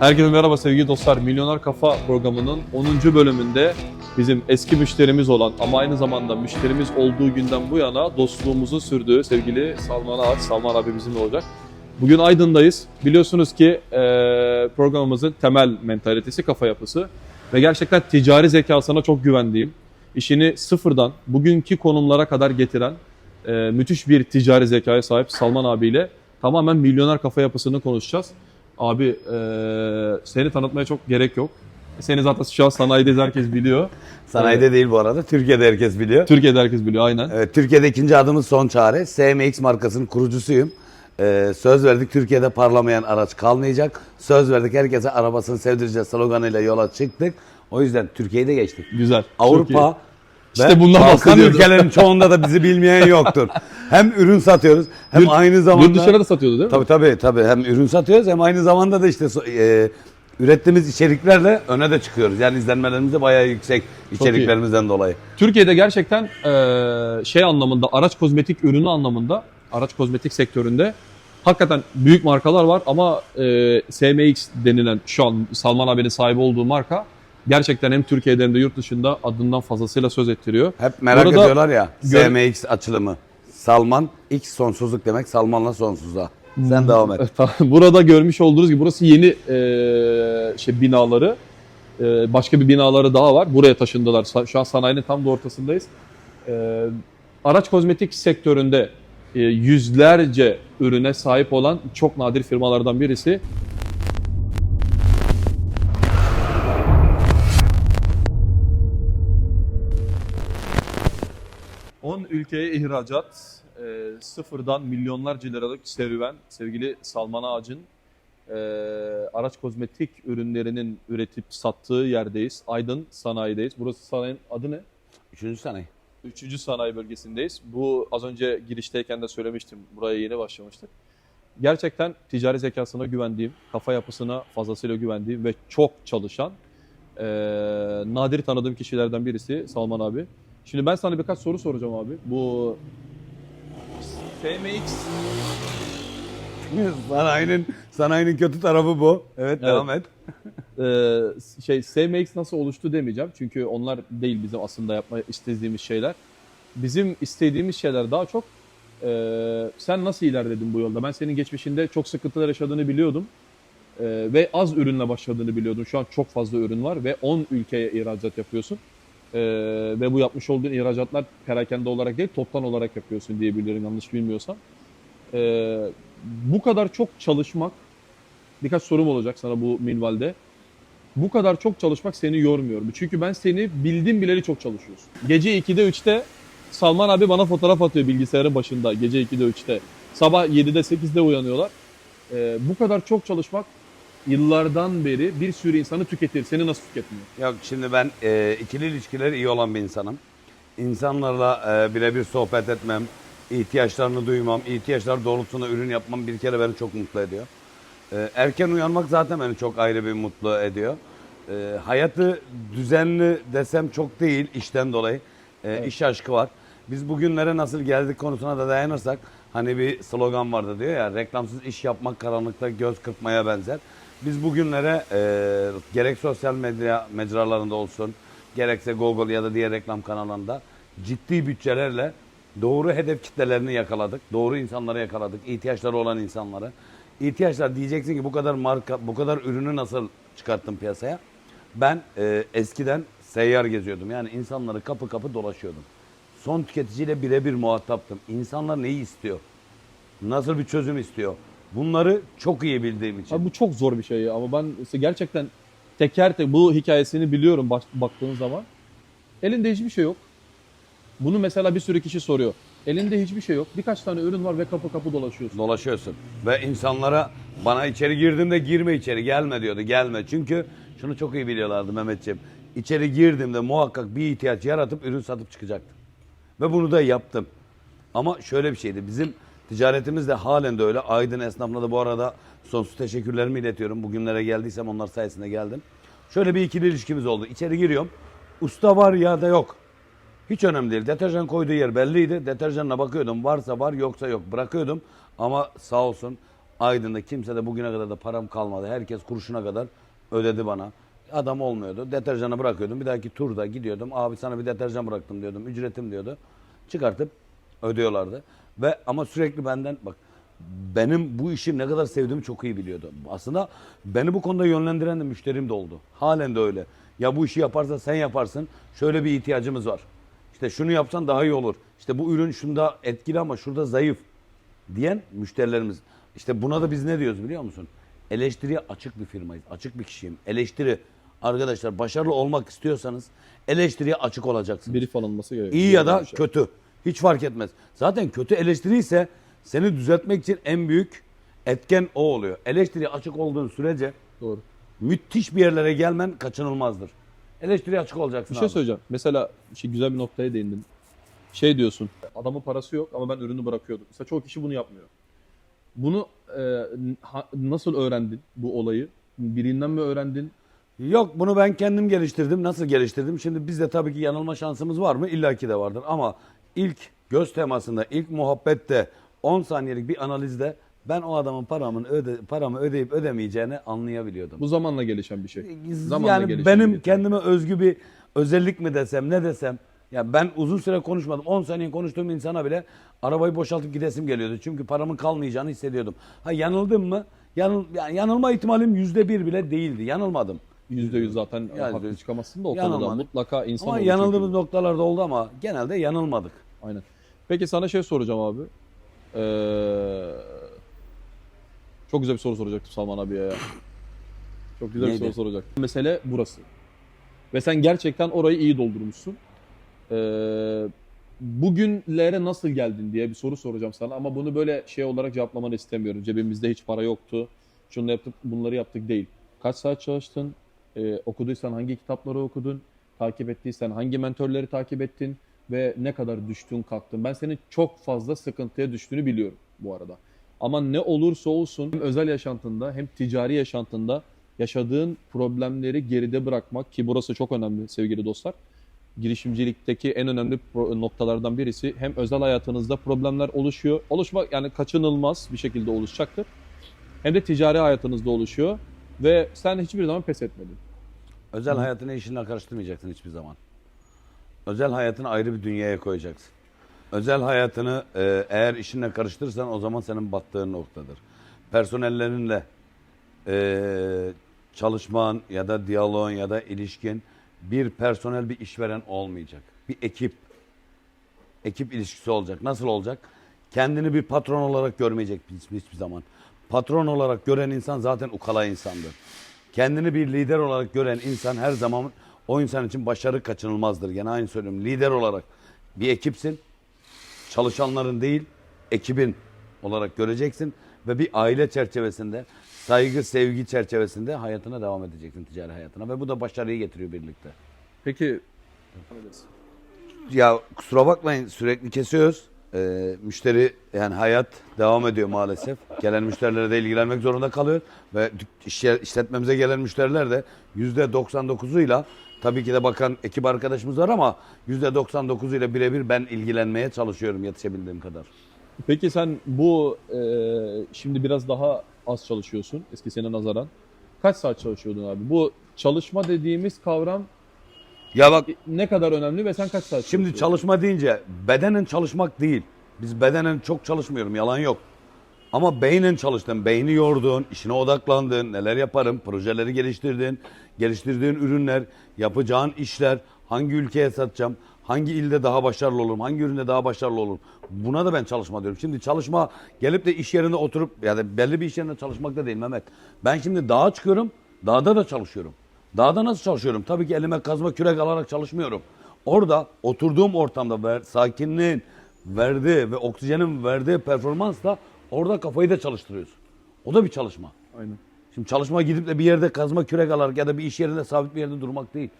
Herkese merhaba sevgili dostlar. Milyoner Kafa programının 10. bölümünde bizim eski müşterimiz olan ama aynı zamanda müşterimiz olduğu günden bu yana dostluğumuzun sürdüğü sevgili Salman Ağaç, Salman abi bizimle olacak. Bugün Aydın'dayız. Biliyorsunuz ki programımızın temel mentalitesi kafa yapısı ve gerçekten ticari zekasına çok güvendiğim, işini sıfırdan bugünkü konumlara kadar getiren müthiş bir ticari zekaya sahip Salman abiyle tamamen milyoner kafa yapısını konuşacağız. Abi e, seni tanıtmaya çok gerek yok. Seni zaten şu an sanayideyiz herkes biliyor. Sanayide değil bu arada. Türkiye'de herkes biliyor. Türkiye'de herkes biliyor aynen. Evet, Türkiye'de ikinci adımız son çare. SMX markasının kurucusuyum. Ee, söz verdik Türkiye'de parlamayan araç kalmayacak. Söz verdik herkese arabasını sevdireceğiz sloganıyla yola çıktık. O yüzden Türkiye'yi de geçtik. Güzel. çok iyi. Avrupa İşte bundan Balkan bahsediyordum. ülkelerin çoğunda da bizi bilmeyen yoktur. Hem ürün satıyoruz hem Yurt- aynı zamanda... Yurt dışına da satıyordu değil mi? Tabii tabii tabii hem ürün satıyoruz hem aynı zamanda da işte so- e, ürettiğimiz içeriklerle öne de çıkıyoruz. Yani izlenmelerimiz de bayağı yüksek içeriklerimizden dolayı. Türkiye'de gerçekten e, şey anlamında araç kozmetik ürünü anlamında araç kozmetik sektöründe hakikaten büyük markalar var ama e, SMX denilen şu an Salman abinin sahibi olduğu marka gerçekten hem Türkiye'de hem de yurt dışında adından fazlasıyla söz ettiriyor. Hep merak Bu arada ediyorlar ya SMX açılımı. Salman X sonsuzluk demek. Salmanla sonsuza. Sen devam et. Burada görmüş olduğunuz gibi burası yeni e, şey binaları. E, başka bir binaları daha var. Buraya taşındılar. Şu an sanayinin tam da ortasındayız. E, araç kozmetik sektöründe e, yüzlerce ürüne sahip olan çok nadir firmalardan birisi. On ülkeye ihracat, e, sıfırdan milyonlarca liralık serüven sevgili Salman Ağacın e, araç kozmetik ürünlerinin üretip sattığı yerdeyiz. Aydın sanayideyiz. Burası sanayinin adı ne? Üçüncü sene. Üçüncü sanayi bölgesindeyiz. Bu az önce girişteyken de söylemiştim. Buraya yeni başlamıştık. Gerçekten ticari zekasına güvendiğim, kafa yapısına fazlasıyla güvendiğim ve çok çalışan, e, nadir tanıdığım kişilerden birisi Salman abi. Şimdi ben sana birkaç soru soracağım abi. Bu FMX sanayinin, sanayinin kötü tarafı bu. Evet, devam et. Ee, şey SMX nasıl oluştu demeyeceğim. Çünkü onlar değil bizim aslında yapma istediğimiz şeyler. Bizim istediğimiz şeyler daha çok e, sen nasıl ilerledin bu yolda? Ben senin geçmişinde çok sıkıntılar yaşadığını biliyordum. E, ve az ürünle başladığını biliyordum. Şu an çok fazla ürün var ve 10 ülkeye ihracat yapıyorsun. E, ve bu yapmış olduğun ihracatlar perakende olarak değil toptan olarak yapıyorsun diye biliyorum yanlış bilmiyorsam. E, bu kadar çok çalışmak birkaç sorum olacak sana bu minvalde. Bu kadar çok çalışmak seni yormuyor mu? Çünkü ben seni bildim bileli çok çalışıyorsun. Gece 2'de 3'te Salman abi bana fotoğraf atıyor bilgisayarın başında gece 2'de 3'te. Sabah 7'de 8'de uyanıyorlar. Ee, bu kadar çok çalışmak yıllardan beri bir sürü insanı tüketir. Seni nasıl tüketmiyor? Yok şimdi ben e, ikili ilişkileri iyi olan bir insanım. İnsanlarla e, birebir sohbet etmem, ihtiyaçlarını duymam, ihtiyaçlar doğrultusunda ürün yapmam bir kere beni çok mutlu ediyor. E, erken uyanmak zaten beni çok ayrı bir mutlu ediyor. E, hayatı düzenli desem çok değil işten dolayı. E, iş aşkı var. Biz bugünlere nasıl geldik konusuna da dayanırsak hani bir slogan vardı diyor ya reklamsız iş yapmak karanlıkta göz kırpmaya benzer. Biz bugünlere e, gerek sosyal medya mecralarında olsun gerekse Google ya da diğer reklam kanallarında ciddi bütçelerle doğru hedef kitlelerini yakaladık. Doğru insanları yakaladık. ihtiyaçları olan insanları. İhtiyaçlar diyeceksin ki bu kadar marka, bu kadar ürünü nasıl çıkarttın piyasaya? Ben e, eskiden seyyar geziyordum. Yani insanları kapı kapı dolaşıyordum. Son tüketiciyle birebir muhataptım. İnsanlar neyi istiyor? Nasıl bir çözüm istiyor? Bunları çok iyi bildiğim için. Abi bu çok zor bir şey ya. ama ben işte gerçekten teker tek bu hikayesini biliyorum bak, baktığın zaman. Elinde hiçbir şey yok. Bunu mesela bir sürü kişi soruyor. Elinde hiçbir şey yok. Birkaç tane ürün var ve kapı kapı dolaşıyorsun. dolaşıyorsun. Ve insanlara bana içeri girdiğimde girme içeri gelme diyordu. Gelme. Çünkü şunu çok iyi biliyorlardı Mehmetciğim. İçeri girdiğimde muhakkak bir ihtiyaç yaratıp ürün satıp çıkacaktım. Ve bunu da yaptım. Ama şöyle bir şeydi. Bizim ticaretimiz de halen de öyle. Aydın esnafına da bu arada sonsuz teşekkürlerimi iletiyorum. Bugünlere geldiysem onlar sayesinde geldim. Şöyle bir ikili ilişkimiz oldu. İçeri giriyorum. Usta var ya da yok. Hiç önemli değil. Deterjan koyduğu yer belliydi. Deterjanına bakıyordum. Varsa var yoksa yok. Bırakıyordum. Ama sağ olsun Aydın'da kimse de bugüne kadar da param kalmadı. Herkes kuruşuna kadar ödedi bana. Adam olmuyordu. Deterjanı bırakıyordum. Bir dahaki turda gidiyordum. Abi sana bir deterjan bıraktım diyordum. Ücretim diyordu. Çıkartıp ödüyorlardı. Ve ama sürekli benden bak benim bu işi ne kadar sevdiğimi çok iyi biliyordu. Aslında beni bu konuda yönlendiren de müşterim de oldu. Halen de öyle. Ya bu işi yaparsa sen yaparsın. Şöyle bir ihtiyacımız var. İşte şunu yapsan daha iyi olur. İşte bu ürün şunda etkili ama şurada zayıf diyen müşterilerimiz. İşte buna da biz ne diyoruz biliyor musun? Eleştiriye açık bir firmayız. Açık bir kişiyim. Eleştiri. Arkadaşlar başarılı olmak istiyorsanız eleştiriye açık olacaksınız. Brief alınması gerekiyor. İyi ya da şey. kötü. Hiç fark etmez. Zaten kötü eleştiri ise seni düzeltmek için en büyük etken o oluyor. Eleştiriye açık olduğun sürece Doğru. müthiş bir yerlere gelmen kaçınılmazdır. Eleştiriye açık olacaksın Bir şey abi. söyleyeceğim. Mesela şey, güzel bir noktaya değindin. Şey diyorsun. Adamın parası yok ama ben ürünü bırakıyordum. Mesela çoğu kişi bunu yapmıyor. Bunu e, ha- nasıl öğrendin bu olayı? Birinden mi öğrendin? Yok bunu ben kendim geliştirdim. Nasıl geliştirdim? Şimdi bizde tabii ki yanılma şansımız var mı? İlla ki de vardır. Ama ilk göz temasında, ilk muhabbette 10 saniyelik bir analizde ben o adamın paramın öde, paramı ödeyip ödemeyeceğini anlayabiliyordum. Bu zamanla gelişen bir şey. Zamanla yani gelişen benim bir kendime özgü bir özellik mi desem ne desem ya ben uzun süre konuşmadım. 10 saniye konuştuğum insana bile arabayı boşaltıp gidesim geliyordu. Çünkü paramın kalmayacağını hissediyordum. Ha yanıldım mı? Yanıl, yani yanılma ihtimalim yüzde bir bile değildi. Yanılmadım. Yüzde yüz zaten Yani haklı çıkamazsın da o yanılmadık. konuda mutlaka insan Ama yanıldığımız noktalarda oldu ama genelde yanılmadık. Aynen. Peki sana şey soracağım abi. Ee, çok güzel bir soru soracaktım Salman abiye ya. Çok güzel Neydi? bir soru soracaktım. Mesele burası. Ve sen gerçekten orayı iyi doldurmuşsun. Ee, bugünlere nasıl geldin diye bir soru soracağım sana ama bunu böyle şey olarak cevaplamanı istemiyorum. Cebimizde hiç para yoktu. Şunu yaptık, bunları yaptık değil. Kaç saat çalıştın? Ee, okuduysan hangi kitapları okudun? Takip ettiysen hangi mentörleri takip ettin? Ve ne kadar düştün kalktın? Ben senin çok fazla sıkıntıya düştüğünü biliyorum bu arada. Ama ne olursa olsun hem özel yaşantında hem ticari yaşantında yaşadığın problemleri geride bırakmak ki burası çok önemli sevgili dostlar. Girişimcilikteki en önemli noktalardan birisi hem özel hayatınızda problemler oluşuyor. Oluşmak yani kaçınılmaz bir şekilde oluşacaktır. Hem de ticari hayatınızda oluşuyor ve sen hiçbir zaman pes etmedin. Özel hayatını işinle karıştırmayacaksın hiçbir zaman. Özel hayatını ayrı bir dünyaya koyacaksın. Özel hayatını e, eğer işinle karıştırırsan o zaman senin battığın noktadır. Personellerinle e, çalışman ya da diyaloğun ya da ilişkin bir personel bir işveren olmayacak. Bir ekip ekip ilişkisi olacak. Nasıl olacak? Kendini bir patron olarak görmeyecek hiçbir, hiçbir zaman. Patron olarak gören insan zaten ukala insandır. Kendini bir lider olarak gören insan her zaman o insan için başarı kaçınılmazdır. Gene aynı söylüyorum. Lider olarak bir ekipsin. Çalışanların değil, ekibin olarak göreceksin ve bir aile çerçevesinde, saygı, sevgi çerçevesinde hayatına devam edeceksin ticari hayatına ve bu da başarıyı getiriyor birlikte. Peki Ya kusura bakmayın sürekli kesiyoruz. Ee, müşteri yani hayat devam ediyor maalesef. Gelen müşterilere de ilgilenmek zorunda kalıyor. Ve işletmemize gelen müşteriler de %99'uyla tabii ki de bakan ekip arkadaşımız var ama %99'uyla birebir ben ilgilenmeye çalışıyorum yetişebildiğim kadar. Peki sen bu e, şimdi biraz daha az çalışıyorsun eskisine nazaran. Kaç saat çalışıyordun abi? Bu çalışma dediğimiz kavram Ya bak ne kadar önemli ve sen kaç saat Şimdi çalışıyorsun? çalışma deyince bedenen çalışmak değil. Biz bedenen çok çalışmıyorum yalan yok. Ama beynen çalıştın, beyni yordun, işine odaklandın, neler yaparım, projeleri geliştirdin, geliştirdiğin ürünler, yapacağın işler, hangi ülkeye satacağım, hangi ilde daha başarılı olurum, hangi üründe daha başarılı olurum. Buna da ben çalışma diyorum. Şimdi çalışma gelip de iş yerinde oturup ya da belli bir iş yerinde çalışmak da değil Mehmet. Ben şimdi dağa çıkıyorum, dağda da çalışıyorum. Dağda nasıl çalışıyorum? Tabii ki elime kazma kürek alarak çalışmıyorum. Orada oturduğum ortamda ver, sakinliğin verdiği ve oksijenin verdiği performansla orada kafayı da çalıştırıyorsun. O da bir çalışma. Aynen. Şimdi çalışma gidip de bir yerde kazma kürek alarak ya da bir iş yerinde sabit bir yerde durmak değil.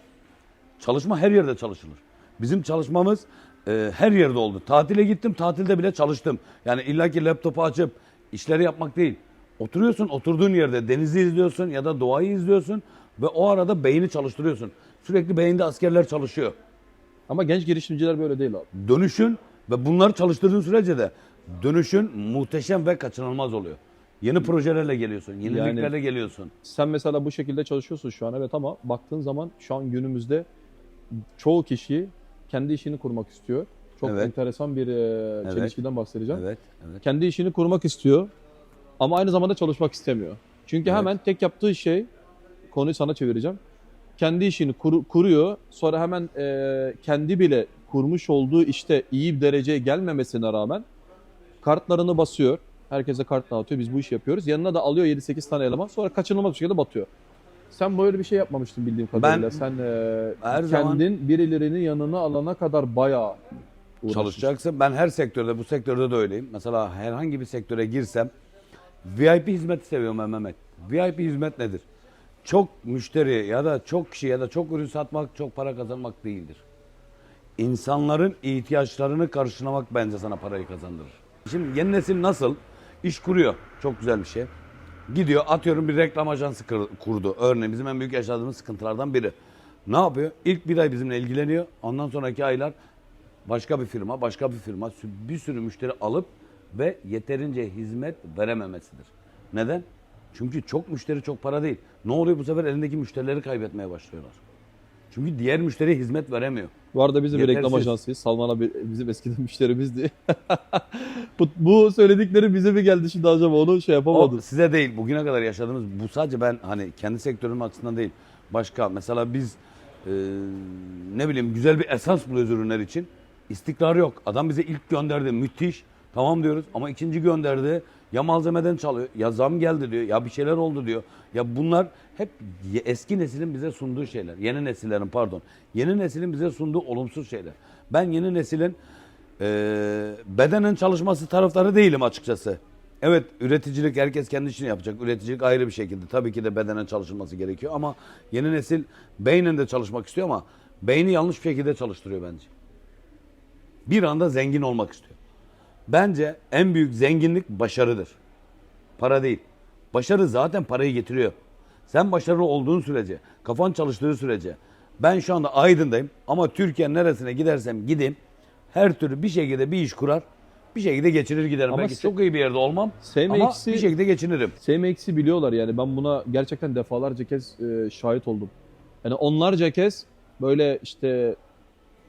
Çalışma her yerde çalışılır. Bizim çalışmamız e, her yerde oldu. Tatile gittim, tatilde bile çalıştım. Yani illaki laptopu açıp işleri yapmak değil. Oturuyorsun, oturduğun yerde denizi izliyorsun ya da doğayı izliyorsun ve o arada beyni çalıştırıyorsun. Sürekli beyinde askerler çalışıyor. Ama genç girişimciler böyle değil abi. Dönüşün ve bunları çalıştırdığın sürece de dönüşün muhteşem ve kaçınılmaz oluyor. Yeni projelerle geliyorsun. Yeniliklerle geliyorsun. Sen mesela bu şekilde çalışıyorsun şu an evet ama baktığın zaman şu an günümüzde çoğu kişi kendi işini kurmak istiyor. Çok Evet. enteresan bir e, Evet. çelişkiden bahsedeceğim. Evet, evet. Kendi işini kurmak istiyor ama aynı zamanda çalışmak istemiyor. Çünkü Evet. hemen tek yaptığı şey konuyu sana çevireceğim. Kendi işini kur- kuruyor. Sonra hemen e, kendi bile kurmuş olduğu işte iyi bir dereceye gelmemesine rağmen kartlarını basıyor. Herkese kart dağıtıyor. Biz bu işi yapıyoruz. Yanına da alıyor 7-8 tane eleman. Sonra kaçınılmaz bir şekilde batıyor. Sen böyle bir şey yapmamıştın bildiğim kadarıyla. Ben Sen e, her kendin zaman- birilerinin yanına alana kadar bayağı uğraşmışsın. Çalışacaksın. Ben her sektörde, bu sektörde de öyleyim. Mesela herhangi bir sektöre girsem VIP hizmeti seviyorum ben Mehmet. VIP hizmet nedir? Çok müşteri ya da çok kişi ya da çok ürün satmak, çok para kazanmak değildir. İnsanların ihtiyaçlarını karşılamak bence sana parayı kazandırır. Şimdi yeni nesil nasıl? İş kuruyor. Çok güzel bir şey. Gidiyor atıyorum bir reklam ajansı kurdu. Örneğin bizim en büyük yaşadığımız sıkıntılardan biri. Ne yapıyor? İlk bir ay bizimle ilgileniyor. Ondan sonraki aylar başka bir firma, başka bir firma bir sürü müşteri alıp ve yeterince hizmet verememesidir. Neden? Çünkü çok müşteri çok para değil. Ne oluyor bu sefer elindeki müşterileri kaybetmeye başlıyorlar. Çünkü diğer müşteriye hizmet veremiyor. Bu arada biz de bir reklam Yetersiz. ajansıyız. Salman abi bizim eskiden müşterimizdi. bu, bu söyledikleri bize mi geldi şimdi acaba onu şey yapamadım. O size değil. Bugüne kadar yaşadığımız bu sadece ben hani kendi sektörüm açısından değil. Başka mesela biz e, ne bileyim güzel bir esans buluyoruz ürünler için. İstikrar yok. Adam bize ilk gönderdi müthiş. Tamam diyoruz ama ikinci gönderdi. Ya malzemeden çalıyor ya zam geldi diyor ya bir şeyler oldu diyor. Ya bunlar hep eski neslin bize sunduğu şeyler. Yeni nesillerin pardon. Yeni neslin bize sunduğu olumsuz şeyler. Ben yeni neslin e, bedenen çalışması taraftarı değilim açıkçası. Evet üreticilik herkes kendi işini yapacak. Üreticilik ayrı bir şekilde. Tabii ki de bedenen çalışılması gerekiyor ama yeni nesil beynen de çalışmak istiyor ama beyni yanlış bir şekilde çalıştırıyor bence. Bir anda zengin olmak istiyor. Bence en büyük zenginlik başarıdır. Para değil. Başarı zaten parayı getiriyor. Sen başarılı olduğun sürece, kafan çalıştığı sürece ben şu anda Aydın'dayım ama Türkiye'nin neresine gidersem gideyim her türlü bir şekilde bir iş kurar, bir şekilde geçirir giderim. Ama Belki çok iyi bir yerde olmam ama bir şekilde geçinirim. SMX'i biliyorlar yani ben buna gerçekten defalarca kez e, şahit oldum. Yani onlarca kez böyle işte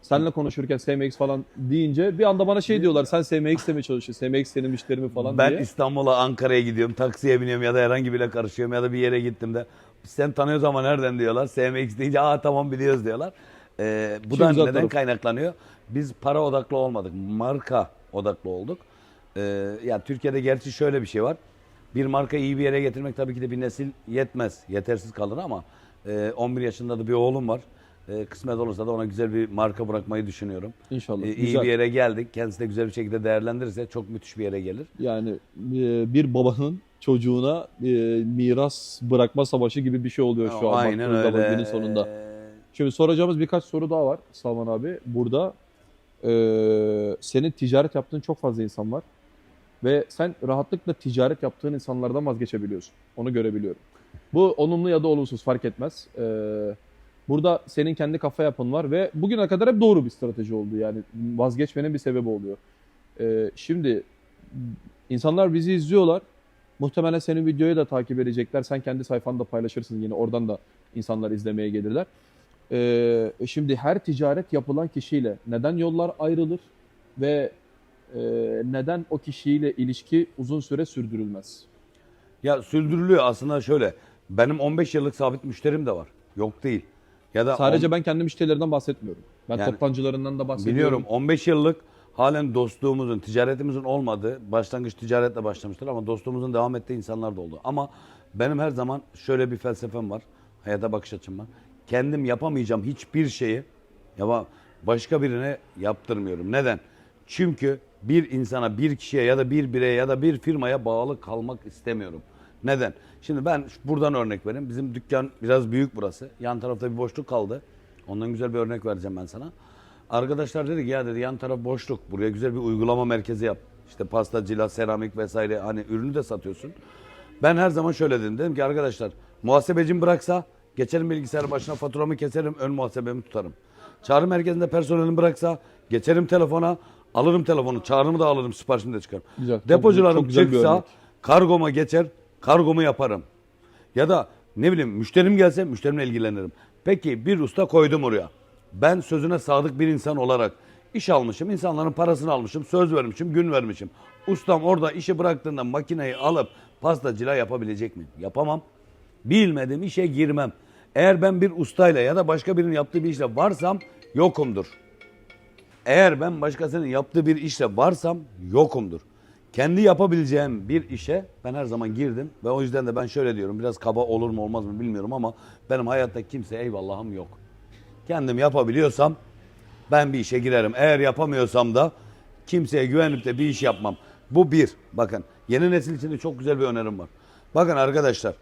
seninle konuşurken SMX falan deyince bir anda bana şey diyorlar sen SMX'te mi çalışıyorsun? SMX senin müşteri mi falan ben diye. İstanbul'a, Ankara'ya gidiyorum, taksiye biniyorum ya da herhangi biriyle karışıyorum ya da bir yere gittim de sen tanıyoruz ama nereden diyorlar. SMX deyince aa tamam biliyoruz diyorlar. Ee, bu da neden taraf. kaynaklanıyor? Biz para odaklı olmadık, marka odaklı olduk. Ee, ya Türkiye'de gerçi şöyle bir şey var. Bir marka iyi bir yere getirmek tabii ki de bir nesil yetmez, yetersiz kalır ama e, 11 yaşında da bir oğlum var. E, kısmet olursa da ona güzel bir marka bırakmayı düşünüyorum. İnşallah. E, iyi Güzel. bir yere geldik. Kendisi de güzel bir şekilde değerlendirirse çok müthiş bir yere gelir. Yani e, bir babanın çocuğuna e, miras bırakma savaşı gibi bir şey oluyor şu an Aynen öyle. günün sonunda. Şimdi soracağımız birkaç soru daha var Salman abi. Burada e, senin ticaret yaptığın çok fazla insan var. Ve sen rahatlıkla ticaret yaptığın insanlardan vazgeçebiliyorsun. Onu görebiliyorum. Bu olumlu ya da olumsuz fark etmez. E, burada senin kendi kafa yapın var ve bugüne kadar hep doğru bir strateji oldu. Yani vazgeçmenin bir sebebi oluyor. E, şimdi insanlar bizi izliyorlar. Muhtemelen senin videoyu da takip edecekler. Sen kendi sayfanda paylaşırsın yine. Oradan da insanlar izlemeye gelirler. Ee, şimdi her ticaret yapılan kişiyle neden yollar ayrılır ve e, neden o kişiyle ilişki uzun süre sürdürülmez? Ya sürdürülüyor aslında şöyle. Benim 15 yıllık sabit müşterim de var. Yok değil. Ya da Sadece on- ben kendi müşterilerden bahsetmiyorum. Ben Yani toptancılarından da bahsediyorum. biliyorum 15 yıllık halen dostluğumuzun, ticaretimizin olmadığı, başlangıç ticaretle başlamıştır ama dostluğumuzun devam ettiği insanlar da oldu. Ama benim her zaman şöyle bir felsefem var. Hayata bakış açım var. Kendim yapamayacağım hiçbir şeyi ya başka birine yaptırmıyorum. Neden? Çünkü bir insana, bir kişiye ya da bir bireye ya da bir firmaya bağlı kalmak istemiyorum. Neden? Şimdi ben buradan örnek vereyim. Bizim dükkan biraz büyük burası. Yan tarafta bir boşluk kaldı. Ondan güzel bir örnek vereceğim ben sana. Arkadaşlar dedi ki ya dedi yan taraf boşluk. Buraya güzel bir uygulama merkezi yap. İşte pasta, cila, seramik vesaire hani ürünü de satıyorsun. Ben her zaman şöyle dedim. Dedim ki arkadaşlar muhasebecim bıraksa geçerim bilgisayar başına faturamı keserim ön muhasebemi tutarım. Çağrı merkezinde personelim bıraksa geçerim telefona alırım telefonu çağrımı da alırım siparişimi de çıkarım. Güzel, çok- Depocularım çok güzel bir çıksa. Kargoma geçer, kargomu yaparım. Ya da ne bileyim müşterim gelse müşterimle ilgilenirim. Peki bir usta koydum oraya. Ben sözüne sadık bir insan olarak iş almışım, insanların parasını almışım, söz vermişim, gün vermişim. Ustam orada işi bıraktığında makineyi alıp pastacılığa yapabilecek miyim? Yapamam. Bilmediğim işe girmem. Eğer ben bir ustayla ya da başka birinin yaptığı bir işle varsam yokumdur. Eğer ben başkasının yaptığı bir işle varsam yokumdur. Kendi yapabileceğim bir işe ben her zaman girdim ve o yüzden de ben şöyle diyorum biraz kaba olur mu olmaz mı bilmiyorum ama benim hayatta kimse eyvallahım yok. Kendim yapabiliyorsam ben bir işe girerim. Eğer yapamıyorsam da kimseye güvenip de bir iş yapmam. Bu bir. Bakın yeni nesil için de çok güzel bir önerim var. Bakın arkadaşlar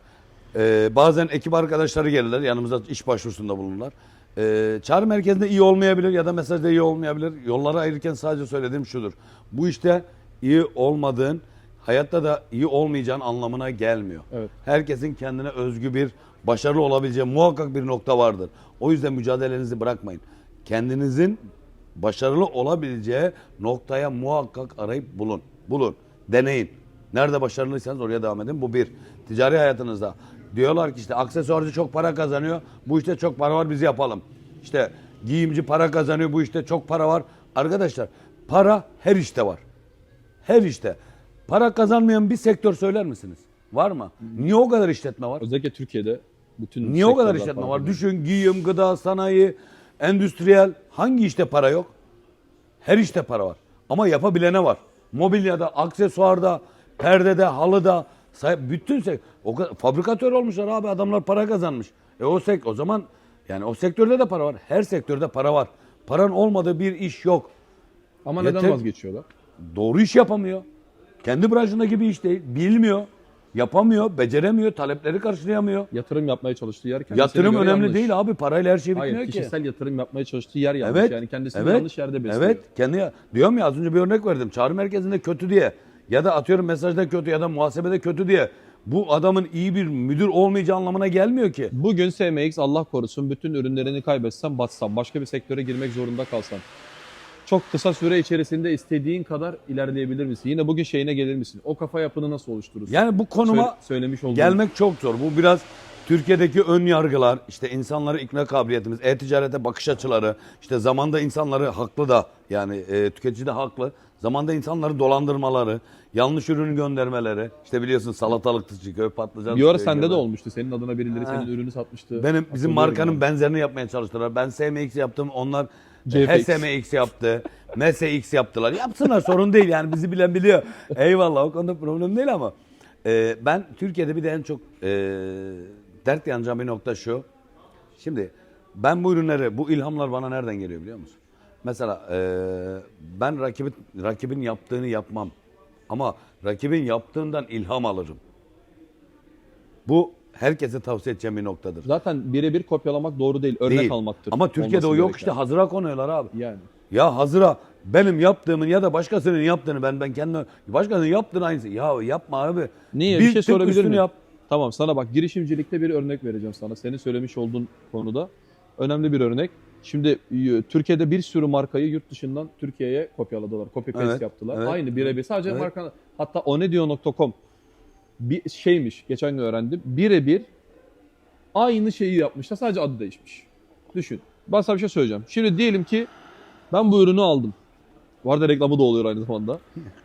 e, bazen ekip arkadaşları gelirler yanımıza iş başvurusunda bulunurlar. E, çağrı merkezinde iyi olmayabilir ya da mesajda iyi olmayabilir. Yolları ayırırken sadece söylediğim şudur. Bu işte iyi olmadığın hayatta da iyi olmayacağın anlamına gelmiyor. Evet. Herkesin kendine özgü bir başarılı olabileceği muhakkak bir nokta vardır. O yüzden mücadelenizi bırakmayın. Kendinizin başarılı olabileceği noktaya muhakkak arayıp bulun. Bulun. Deneyin. Nerede başarılıysanız oraya devam edin. Bu bir. Ticari hayatınızda. Diyorlar ki işte aksesuarcı çok para kazanıyor. Bu işte çok para var biz yapalım. İşte giyimci para kazanıyor. Bu işte çok para var. Arkadaşlar para her işte var. Her işte. Para kazanmayan bir sektör söyler misiniz? Var mı? Niye o kadar işletme var? Özellikle Türkiye'de bütün Niye o kadar işletme var? Düşün giyim, gıda, sanayi, endüstriyel hangi işte para yok? Her işte para var. Ama yapabilene var. Mobilyada, aksesuarda, perdede, halıda, bütün sek o kadar, fabrikatör olmuşlar abi adamlar para kazanmış. E o sek o zaman yani o sektörde de para var. Her sektörde para var. Paran olmadığı bir iş yok. Ama Yeter- neden vazgeçiyorlar? Doğru iş yapamıyor. Kendi branşındaki bir iş değil. Bilmiyor. Yapamıyor, beceremiyor, talepleri karşılayamıyor. Yatırım yapmaya çalıştığı yer kendisine Yatırım göre önemli yanlış. değil abi. Parayla her şey bitmiyor Hayır, ki. kişisel yatırım yapmaya çalıştığı yer yanlış. Evet. Yani kendisini evet, yanlış yerde besliyor. Evet. Kendi diyorum ya az önce bir örnek verdim. Çağrı merkezinde kötü diye ya da atıyorum mesajda kötü ya da muhasebede kötü diye bu adamın iyi bir müdür olmayacağı anlamına gelmiyor ki. Bugün SMX Allah korusun bütün ürünlerini kaybetsen batsan başka bir sektöre girmek zorunda kalsan çok kısa süre içerisinde istediğin kadar ilerleyebilir misin? Yine bugün şeyine gelir misin? O kafa yapını nasıl oluşturursun? Yani bu konuma Söyle- söylemiş olduğum gelmek çok zor. Bu biraz Türkiye'deki ön yargılar, işte insanları ikna kabiliyetimiz, e-ticarete bakış açıları, işte zamanda insanları haklı da yani e, tüketici de haklı. Zamanda insanları dolandırmaları, yanlış ürün göndermeleri. işte biliyorsun salatalık çıkıyor, patlıcan bir ara sende de olmuştu. Senin adına birileri Ha. senin ürünü satmıştı. Benim bizim Hatırlıyorum markanın yani. benzerini yapmaya çalıştılar. Ben SMX yaptım. Onlar CFX. HSMX yaptı. MSX yaptılar. Yapsınlar sorun değil yani bizi bilen biliyor. Eyvallah o konuda problem değil ama. e, ben Türkiye'de bir de en çok e, dert yanacağım bir nokta şu. Şimdi ben bu ürünleri, bu ilhamlar bana nereden geliyor biliyor musun? Mesela e, ben rakibin, rakibin yaptığını yapmam. Ama rakibin yaptığından ilham alırım. Bu herkese tavsiye edeceğim bir noktadır. Zaten birebir kopyalamak doğru değil. Örnek Değil. almaktır. Ama Türkiye'de o olması yok gereken. işte hazıra konuyorlar abi. Yani. Ya hazıra benim yaptığımın ya da başkasının yaptığını ben ben kendi başkasının yaptığını aynısı. Ya yapma abi. Niye? Bir şey tık sorabilir üstünü miyim? yap. Tamam sana bak girişimcilikte bir örnek vereceğim sana. Senin söylemiş olduğun konuda. Önemli bir örnek. Şimdi y- Türkiye'de bir sürü markayı yurt dışından Türkiye'ye kopyaladılar. Copy paste Evet, yaptılar. evet. Aynı birebir. Sadece Evet. marka hatta onedio.com bir şeymiş geçen gün öğrendim. Birebir aynı şeyi yapmışlar. Sadece adı değişmiş. Düşün. Ben sana bir şey söyleyeceğim. Şimdi diyelim ki ben bu ürünü aldım. Bu arada reklamı da oluyor aynı zamanda.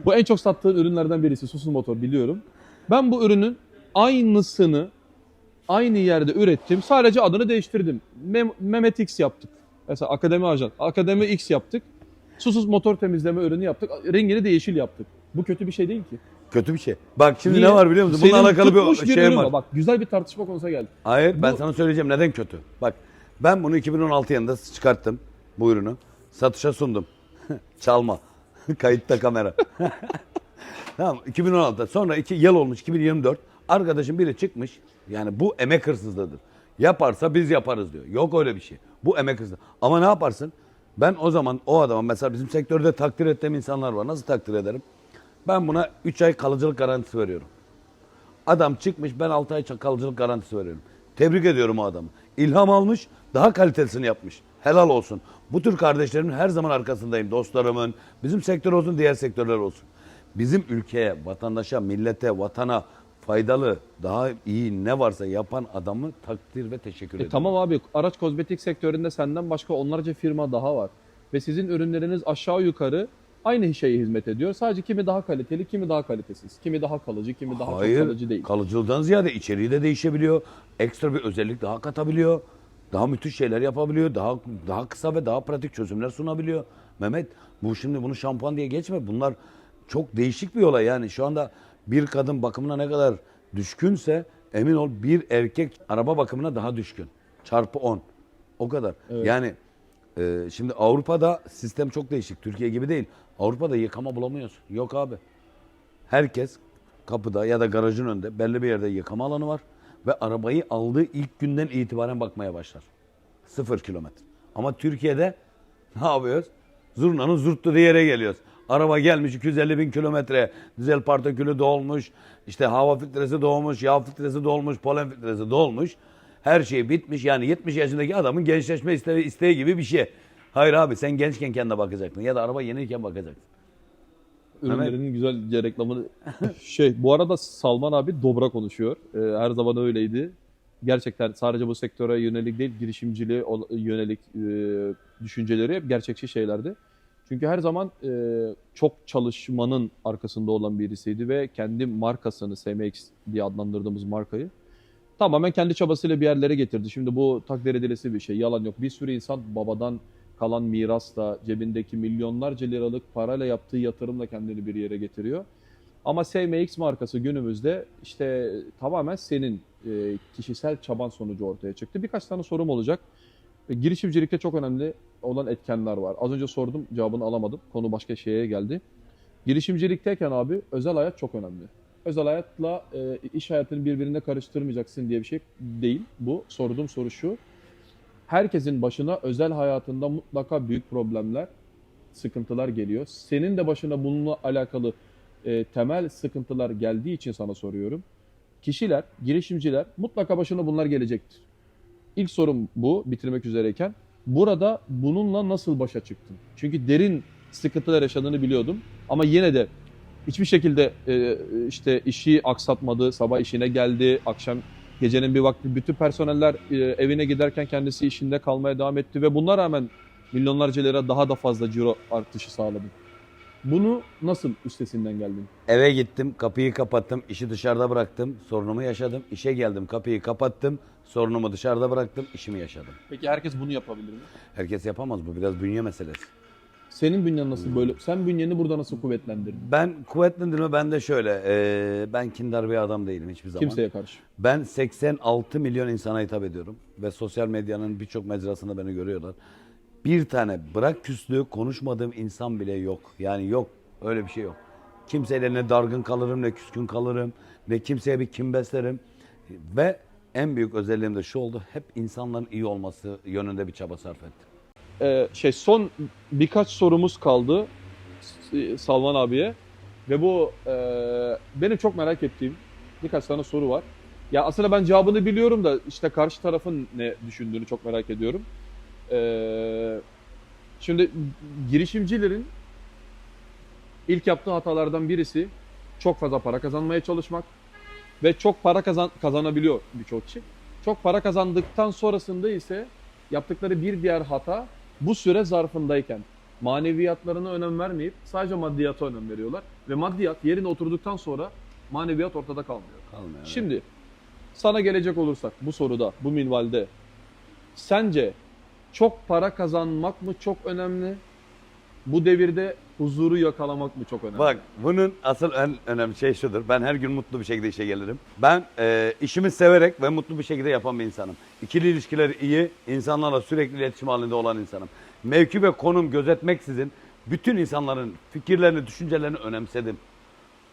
Bu en çok sattığın ürünlerden birisi susuz motor biliyorum. Ben bu ürünün aynısını aynı yerde ürettim. Sadece adını değiştirdim. Mem- Mehmet X yaptık. Mesela Akademi Ajan. Akademi X yaptık. Susuz motor temizleme ürünü yaptık. Rengini de yeşil yaptık. Bu kötü bir şey değil ki. Kötü bir şey. Bak şimdi Niye? ne var biliyor musun? Bununla Senin alakalı tutmuş bir şey ürün var. Bak güzel bir tartışma konusuna geldi. Hayır ben Bu- sana söyleyeceğim neden kötü. Bak ben bunu 2016 yılında çıkarttım bu ürünü. Satışa sundum. Çalma. Kayıtta kamera. tamam 2016'da sonra iki yıl olmuş 2024. Arkadaşım biri çıkmış. Yani bu emek hırsızlığıdır. Yaparsa biz yaparız diyor. Yok öyle bir şey. Bu emek hırsızlığı. Ama ne yaparsın? Ben o zaman o adama mesela bizim sektörde takdir ettiğim insanlar var. Nasıl takdir ederim? Ben buna 3 ay kalıcılık garantisi veriyorum. Adam çıkmış ben 6 ay kalıcılık garantisi veriyorum. Tebrik ediyorum o adamı. İlham almış daha kalitesini yapmış. Helal olsun. Bu tür kardeşlerimin her zaman arkasındayım. Dostlarımın, bizim sektör olsun diğer sektörler olsun. bizim ülkeye, vatandaşa, millete, vatana faydalı, daha iyi ne varsa yapan adamı takdir ve teşekkür E ediyorum. tamam abi araç kozmetik sektöründe senden başka onlarca firma daha var. Ve sizin ürünleriniz aşağı yukarı aynı şeye hizmet ediyor. Sadece kimi daha kaliteli, kimi daha kalitesiz. Kimi daha kalıcı, kimi daha Hayır, çok kalıcı değil. kalıcılığından ziyade içeriği de değişebiliyor. Ekstra bir özellik daha katabiliyor. Daha müthiş şeyler yapabiliyor. Daha daha kısa ve daha pratik çözümler sunabiliyor. Mehmet bu şimdi bunu şampuan diye geçme. Bunlar çok değişik bir olay yani. Şu anda bir kadın bakımına ne kadar düşkünse emin ol bir erkek araba bakımına daha düşkün. Çarpı 10. O kadar. Evet. Yani e, şimdi Avrupa'da sistem çok değişik. Türkiye gibi değil. Avrupa'da yıkama bulamıyorsun. Yok abi. Herkes kapıda ya da garajın önünde belli bir yerde yıkama alanı var ve arabayı aldığı ilk günden itibaren bakmaya başlar. Sıfır kilometre. Ama Türkiye'de ne yapıyoruz? Zurnanın zurtlu yere geliyoruz. Araba gelmiş 250 bin kilometre, dizel partikülü dolmuş, işte hava filtresi dolmuş, yağ filtresi dolmuş, polen filtresi dolmuş. Her şey bitmiş yani 70 yaşındaki adamın gençleşme isteği, isteği gibi bir şey. Hayır abi sen gençken kendine bakacaktın ya da araba yeniyken bakacaktın. Ürünlerinin güzelce reklamını... şey bu arada Salman abi dobra konuşuyor. Ee, her zaman öyleydi. Gerçekten sadece bu sektöre yönelik değil, girişimciliğe yönelik e, düşünceleri hep gerçekçi şeylerdi. Çünkü her zaman e, çok çalışmanın arkasında olan birisiydi ve kendi markasını SMX diye adlandırdığımız markayı tamamen kendi çabasıyla bir yerlere getirdi. Şimdi bu takdir edilesi bir şey. Yalan yok. Bir sürü insan babadan kalan mirasla, cebindeki milyonlarca liralık parayla yaptığı yatırımla kendini bir yere getiriyor. Ama SMX markası günümüzde işte tamamen senin e, kişisel çaban sonucu ortaya çıktı. Birkaç tane sorum olacak. E, girişimcilikte çok önemli olan etkenler var. Az önce sordum, cevabını alamadım. Konu başka şeye geldi. Girişimcilikteyken abi özel hayat çok önemli. Özel hayatla e, iş hayatını birbirine karıştırmayacaksın diye bir şey değil. Bu sorduğum soru şu. Herkesin başına özel hayatında mutlaka büyük problemler, sıkıntılar geliyor. Senin de başına bununla alakalı e, temel sıkıntılar geldiği için sana soruyorum. Kişiler, girişimciler mutlaka başına bunlar gelecektir. İlk sorum bu bitirmek üzereyken. Burada bununla nasıl başa çıktın? Çünkü derin sıkıntılar yaşadığını biliyordum. Ama yine de hiçbir şekilde e, işte işi aksatmadı. Sabah işine geldi. Akşam gecenin bir vakti bütün personeller e, evine giderken kendisi işinde kalmaya devam etti. Ve buna rağmen milyonlarca lira daha da fazla ciro artışı sağladı. Bunu nasıl üstesinden geldin? Eve gittim, kapıyı kapattım, işi dışarıda bıraktım, sorunumu yaşadım. İşe geldim, kapıyı kapattım, sorunumu dışarıda bıraktım, işimi yaşadım. Peki herkes bunu yapabilir mi? Herkes yapamaz bu biraz bünye meselesi. Senin bünyen nasıl böyle? Sen bünyeni burada nasıl kuvvetlendirdin? Ben kuvvetlendirme ben de şöyle, e, ben kindar bir adam değilim hiçbir zaman. Kimseye karşı. Ben 86 milyon insana hitap ediyorum ve sosyal medyanın birçok mecrasında beni görüyorlar. Bir tane bırak küslüğü konuşmadığım insan bile yok. Yani yok öyle bir şey yok. Kimseyle ne dargın kalırım ne küskün kalırım ne kimseye bir kim beslerim. Ve en büyük özelliğim de şu oldu. Hep insanların iyi olması yönünde bir çaba sarf ettim. Ee, şey son birkaç sorumuz kaldı S- Salman abiye ve bu e, benim çok merak ettiğim birkaç tane soru var. Ya aslında ben cevabını biliyorum da işte karşı tarafın ne düşündüğünü çok merak ediyorum. Ee, şimdi girişimcilerin ilk yaptığı hatalardan birisi çok fazla para kazanmaya çalışmak ve çok para kazan kazanabiliyor birçok kişi. Çok para kazandıktan sonrasında ise yaptıkları bir diğer hata bu süre zarfındayken maneviyatlarına önem vermeyip sadece maddiyata önem veriyorlar. Ve maddiyat yerine oturduktan sonra maneviyat ortada kalmıyor. Kalmıyor. evet. Şimdi sana gelecek olursak bu soruda, bu minvalde sence çok para kazanmak mı çok önemli? Bu devirde huzuru yakalamak mı çok önemli? Bak bunun asıl en önemli şey şudur. Ben her gün mutlu bir şekilde işe gelirim. Ben e, işimi severek ve mutlu bir şekilde yapan bir insanım. İkili ilişkiler iyi, insanlarla sürekli iletişim halinde olan insanım. Mevki ve konum gözetmeksizin bütün insanların fikirlerini, düşüncelerini önemsedim.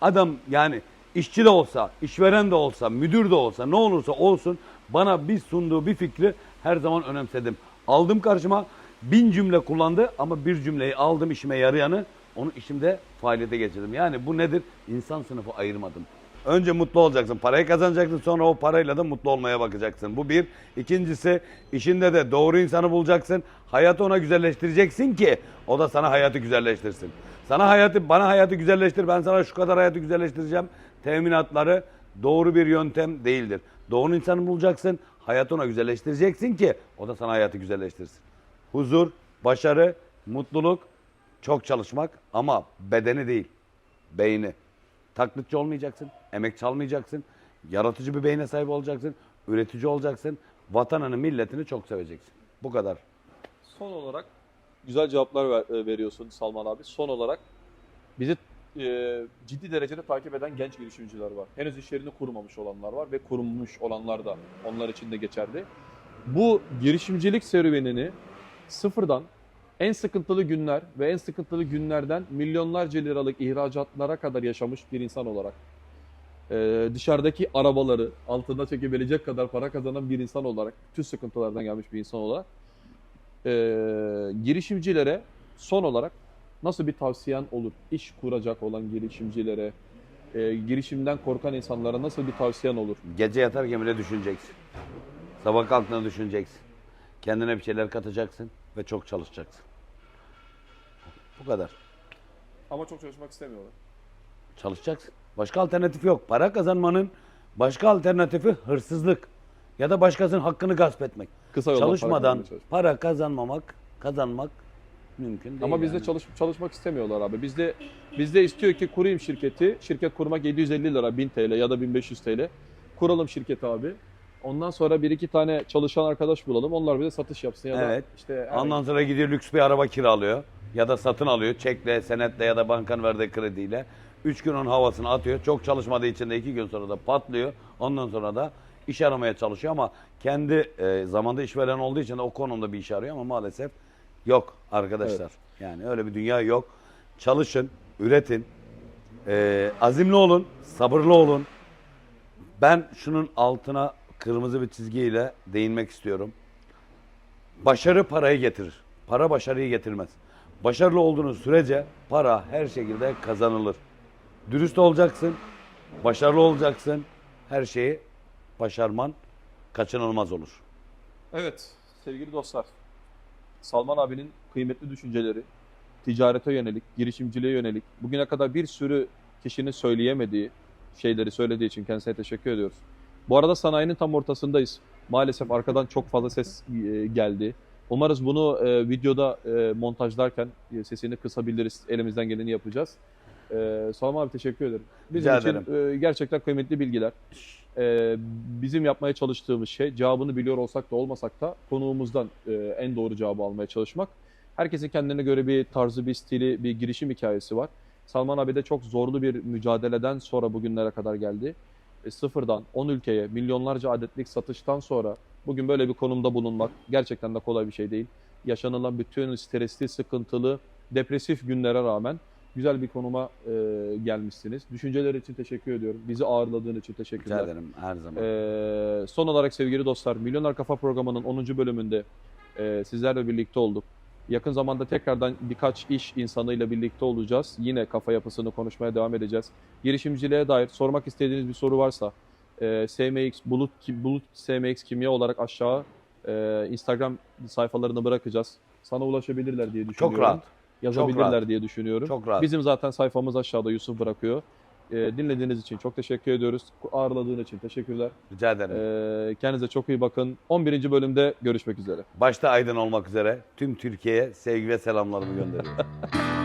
Adam yani işçi de olsa, işveren de olsa, müdür de olsa, ne olursa olsun bana bir sunduğu bir fikri her zaman önemsedim. Aldım karşıma bin cümle kullandı ama bir cümleyi aldım işime yarayanı onu işimde faaliyete geçirdim. Yani bu nedir? İnsan sınıfı ayırmadım. Önce mutlu olacaksın. Parayı kazanacaksın sonra o parayla da mutlu olmaya bakacaksın. Bu bir. İkincisi işinde de doğru insanı bulacaksın. Hayatı ona güzelleştireceksin ki o da sana hayatı güzelleştirsin. Sana hayatı bana hayatı güzelleştir. Ben sana şu kadar hayatı güzelleştireceğim. Teminatları doğru bir yöntem değildir. Doğru insanı bulacaksın. Hayatı ona güzelleştireceksin ki o da sana hayatı güzelleştirsin. Huzur, başarı, mutluluk, çok çalışmak ama bedeni değil, beyni. Taklitçi olmayacaksın, emek çalmayacaksın, yaratıcı bir beyne sahip olacaksın, üretici olacaksın, vatanını, milletini çok seveceksin. Bu kadar. Son olarak güzel cevaplar e, veriyorsun Salman abi. Son olarak bizi e, ciddi derecede takip eden genç girişimciler var. Henüz iş yerini kurmamış olanlar var ve kurmuş olanlar da onlar için de geçerli. Bu girişimcilik serüvenini sıfırdan en sıkıntılı günler ve en sıkıntılı günlerden milyonlarca liralık ihracatlara kadar yaşamış bir insan olarak e, dışarıdaki arabaları altında çekebilecek kadar para kazanan bir insan olarak tüm sıkıntılardan gelmiş bir insan olarak e, girişimcilere son olarak nasıl bir tavsiyen olur? İş kuracak olan girişimcilere, e, girişimden korkan insanlara nasıl bir tavsiyen olur? Gece yatarken bile düşüneceksin. Sabah kalktığında düşüneceksin. Kendine bir şeyler katacaksın ve çok çalışacaksın. Bu kadar. Ama çok çalışmak istemiyorlar. Çalışacaksın. Başka alternatif yok. Para kazanmanın başka alternatifi hırsızlık ya da başkasının hakkını gasp etmek. Kısa yoldan para Çalışmadan çalışmak. para kazanmamak, kazanmak mümkün değil. Ama bizde yani. çalış, çalışmak istemiyorlar abi. Bizde bizde istiyor ki kurayım şirketi. Şirket kurmak 750 lira 1000 TL ya da 1500 TL. Kuralım şirketi abi. Ondan sonra bir iki tane çalışan arkadaş bulalım. Onlar bize satış yapsın ya da Evet. işte Ondan sonra gidiyor lüks bir araba kiralıyor ya da satın alıyor çekle, senetle ya da bankanın verdiği krediyle. Üç gün onun havasını atıyor. Çok çalışmadığı için de iki gün sonra da patlıyor. Ondan sonra da iş aramaya çalışıyor ama kendi e, zamanda işveren olduğu için de o konumda bir iş arıyor ama maalesef yok arkadaşlar. Yani öyle bir dünya yok. Çalışın, üretin, e, azimli olun, sabırlı olun. Ben şunun altına kırmızı bir çizgiyle değinmek istiyorum. Başarı parayı getirir. Para başarıyı getirmez. Başarılı olduğunuz sürece para her şekilde kazanılır. Dürüst olacaksın, başarılı olacaksın. Her şeyi başarman kaçınılmaz olur. Evet sevgili dostlar. Salman abinin kıymetli düşünceleri, ticarete yönelik, girişimciliğe yönelik, bugüne kadar bir sürü kişinin söyleyemediği şeyleri söylediği için kendisine teşekkür ediyoruz. Bu arada sanayinin tam ortasındayız. Maalesef arkadan çok fazla ses e, geldi. Umarız bunu e, videoda e, montajlarken e, sesini kısabiliriz. Elimizden geleni yapacağız. E, Salman abi teşekkür ederim. Bizim Rica için e, gerçekten kıymetli bilgiler. E, bizim yapmaya çalıştığımız şey cevabını biliyor olsak da olmasak da konuğumuzdan e, en doğru cevabı almaya çalışmak. Herkesin kendine göre bir tarzı, bir stili, bir girişim hikayesi var. Salman abi de çok zorlu bir mücadeleden sonra bugünlere kadar geldi. E, sıfırdan 10 ülkeye milyonlarca adetlik satıştan sonra bugün böyle bir konumda bulunmak gerçekten de kolay bir şey değil. Yaşanılan bütün stresli, sıkıntılı, depresif günlere rağmen güzel bir konuma e, gelmişsiniz. Düşünceler için teşekkür ediyorum. Bizi ağırladığın için teşekkürler. Rica ederim her zaman. Ee, son olarak sevgili dostlar, Milyoner Kafa programının 10. bölümünde e, sizlerle birlikte olduk. Yakın zamanda tekrardan birkaç iş insanıyla birlikte olacağız. Yine kafa yapısını konuşmaya devam edeceğiz. Girişimciliğe dair sormak istediğiniz bir soru varsa e, SMX Bulut Bulut SMX Kimya olarak aşağı e, Instagram sayfalarını bırakacağız. Sana ulaşabilirler diye düşünüyorum. Çok rahat. Yazabilirler Çok rahat. diye düşünüyorum. Çok rahat. Bizim zaten sayfamız aşağıda Yusuf bırakıyor. E, dinlediğiniz için çok teşekkür ediyoruz. Ağırladığın için teşekkürler. Rica ederim. Ee, kendinize çok iyi bakın. 11. bölümde görüşmek üzere. Başta Aydın olmak üzere tüm Türkiye'ye sevgi ve selamlarımı gönderiyorum.